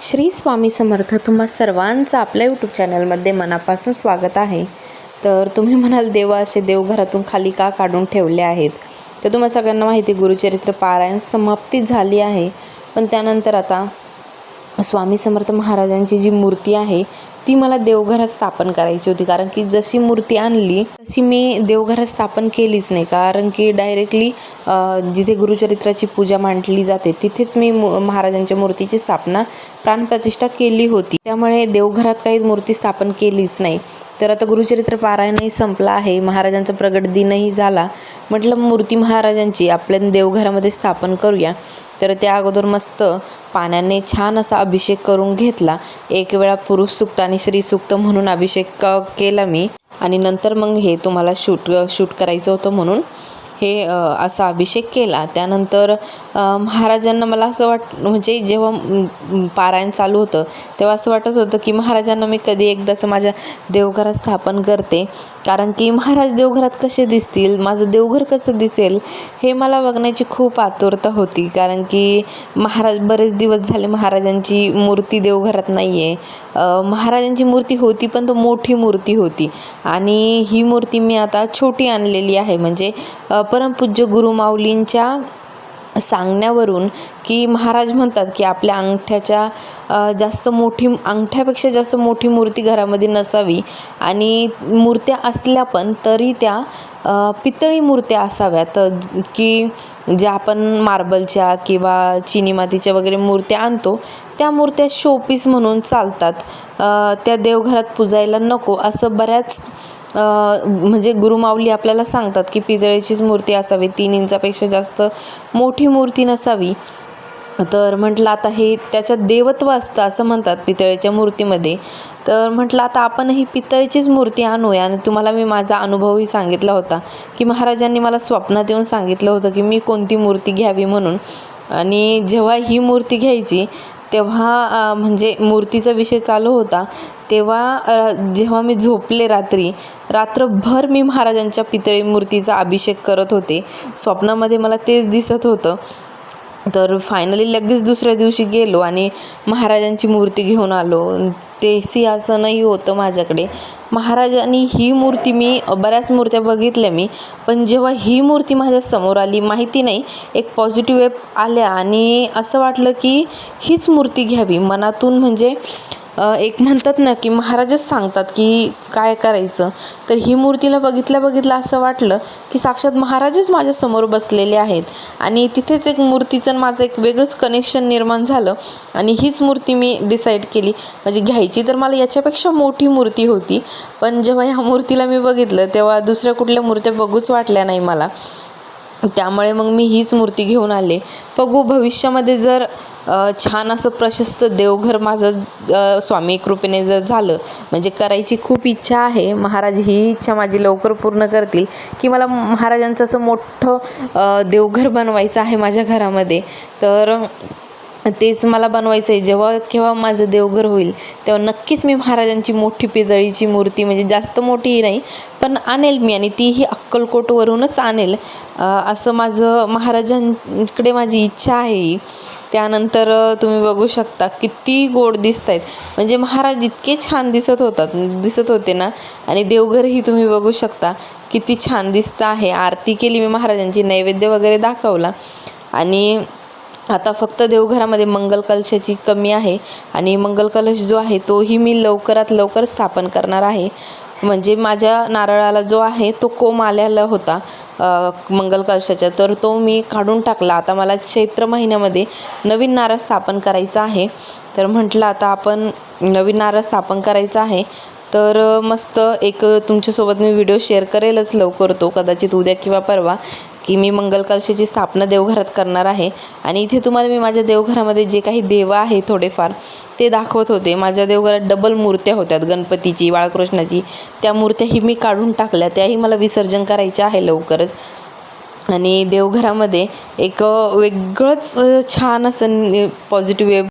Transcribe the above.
श्री स्वामी समर्थ तुम्हा सर्वांचं आपल्या यूट्यूब चॅनलमध्ये मनापासून स्वागत आहे. तर तुम्ही म्हणाल देवा असे देवघरातून खाली का काढून ठेवले आहेत? तर तुम्हा सगळ्यांना माहिती गुरुचरित्र पारायण समाप्ती झाली आहे. पण त्यानंतर आता स्वामी समर्थ महाराजांची जी मूर्ती आहे ती मला देवघरात स्थापन करायची होती. कारण की जशी मूर्ती आणली तशी मी देवघरात स्थापन केलीच नाही. कारण की डायरेक्टली जिथे गुरुचरित्राची पूजा मांडली जाते तिथेच मी महाराजांच्या मूर्तीची स्थापना प्राणप्रतिष्ठा केली होती. त्यामुळे देवघरात काही मूर्ती स्थापन केलीच नाही. तर आता गुरुचरित्र पारायणही संपला आहे. महाराजांचा प्रगट दिनही झाला. म्हटलं मूर्ती महाराजांची आपल्या देवघरामध्ये स्थापन करूया. तर त्या अगोदर मस्त पाण्याने छान असा अभिषेक करून घेतला. एक वेळा पुरुष सुक्त आणि श्री सुक्त म्हणून अभिषेक केला मी. आणि नंतर मग हे तुम्हाला शूट शूट करायचं होतं म्हणून हे असा अभिषेक केला. त्यानंतर महाराजांना मला असं वाट म्हणजे जेव्हा पारायण चालू होतं तेव्हा असं वाटत होतं की महाराजांना मी कधी एकदाच माझ्या देवघरात स्थापन करते. कारण की महाराज देवघरात कसे दिसतील माझं देवघर कसं दिसेल हे मला बघण्याची खूप आतुरता होती. कारण की महाराज बरेच दिवस झाले महाराजांची मूर्ती देवघरात नाही आहे महाराजांची मूर्ती होती पण तो मोठी मूर्ती होती. आणि ही मूर्ती मी आता छोटी आणलेली आहे. म्हणजे परमपूज्य गुरुमाऊलींच्या सांगण्यावरून की महाराज म्हणतात की आपल्या अंगठ्याच्या जास्त मोठी अंगठ्यापेक्षा जास्त मोठी मूर्ती घरामध्ये नसावी आणि मूर्त्या असल्या पण तरी त्या पितळी मूर्त्या असाव्यात. की ज्या आपण मार्बलच्या किंवा चिनी मातीच्या वगैरे मूर्त्या आणतो त्या मूर्त्या शोपीस म्हणून चालतात. त्या देवघरात पूजायला नको असं बऱ्याच म्हणजे गुरुमाऊली आपल्याला सांगतात की पितळेचीच मूर्ती असावी तीन इंचापेक्षा जास्त मोठी मूर्ती नसावी. तर म्हटलं आता हे त्याच्यात देवत्व असतं असं म्हणतात पितळेच्या मूर्तीमध्ये. तर म्हटलं आता आपणही पितळेचीच मूर्ती आणूया आणि तुम्हाला मी माझा अनुभवही सांगितला होता की महाराजांनी मला स्वप्नात येऊन सांगितलं होतं की मी कोणती मूर्ती घ्यावी म्हणून. आणि जेव्हा ही मूर्ती घ्यायची तेव्हा म्हणजे मूर्तीचा विषय चालू होता. तेव्हा जेव्हा मी झोपले रात्री रात्रभर मी महाराजांच्या पितळी मूर्तीचा अभिषेक करत होते. स्वप्नामध्ये मला तेच दिसत होतं. तर फायनली लगेच दुसऱ्या दिवशी गेलो आणि महाराजांची मूर्ती घेऊन आलो. ते सिंहासनही होतं माझ्याकडे. महाराजांनी ही मूर्ती मी बऱ्याच मूर्त्या बघितल्या मी पण जेव्हा ही मूर्ती माझ्यासमोर आली माहिती नाही एक पॉझिटिव्ह वेब आल्या आणि असं वाटलं की हीच मूर्ती घ्यावी. मनातून म्हणजे एक म्हणतात ना की महाराजच सांगतात की काय करायचं. तर ही मूर्तीला बघितल्या बघितलं असं वाटलं की साक्षात महाराजच माझ्यासमोर बसलेले आहेत. आणि तिथेच एक मूर्तीचं माझं एक वेगळंच कनेक्शन निर्माण झालं. आणि हीच मूर्ती मी डिसाईड केली. म्हणजे घ्यायची तर मला याच्यापेक्षा मोठी मूर्ती होती. पण जेव्हा ह्या मूर्तीला मी बघितलं तेव्हा दुसऱ्या कुठल्या मूर्त्या बघूच वाटल्या नाही मला. त्यामुळे मग मी हीच मूर्ती घेऊन आले. बघू भविष्यामध्ये जर छान असं प्रशस्त देवघर माझं स्वामी कृपेने जर झालं म्हणजे करायची खूप इच्छा आहे. महाराज ही इच्छा माझी लवकर पूर्ण करतील की मला महाराजांचं असं मोठं देवघर बनवायचं आहे माझ्या घरामध्ये. तर तेच मला बनवायचं आहे. जेव्हा केव्हा माझं देवघर होईल तेव्हा नक्कीच मी महाराजांची मोठी पितळीची मूर्ती म्हणजे जास्त मोठीही नाही पण आणेल मी आणि तीही अक्कलकोटवरूनच आणेल. असं माझं महाराजांकडे माझी इच्छा आहे. ही त्यानंतर तुम्ही बघू शकता किती गोड दिसत आहेत म्हणजे महाराज इतके छान दिसत होतात दिसत होते ना? आणि देवघरही तुम्ही बघू शकता किती छान दिसतं आहे. आरती केली मी महाराजांची नैवेद्य वगैरे दाखवला. आणि आता फक्त देवघरामध्ये मंगल कलशाची कमी आहे आणि मंगल कलश जो आहे तोही मी लवकरात लवकर स्थापन करणार आहे. म्हणजे माझ्या नारळाला जो आहे तो कोम आलेला होता मंगल कलशाच्या. तर तो मी काढून टाकला. आता मला चैत्र महिन्यामध्ये नवीन नारळ स्थापन करायचा आहे. तर म्हटलं आता आपण नवीन नारळ स्थापन करायचा आहे. तर मस्त एक तुमच्यासोबत मी व्हिडिओ शेअर करेलच लवकर तो. कदाचित उद्या किंवा परवा. की मी मंगल कलशाची स्थापना देवघरात करणार आहे. आणि इथे तुम्हाला मी माझ्या देवघरामध्ये जे काही देव आहे थोडेफार ते दाखवत होते. माझ्या देवघरात डबल मूर्त्या होत्यात गणपतीची बाळकृष्णाची. त्या मूर्त्याही मी काढून टाकल्या. त्याही मला विसर्जन करायच्या आहे लवकरच. आणि देवघरामध्ये एक वेगळंच छान असं पॉझिटिव्ह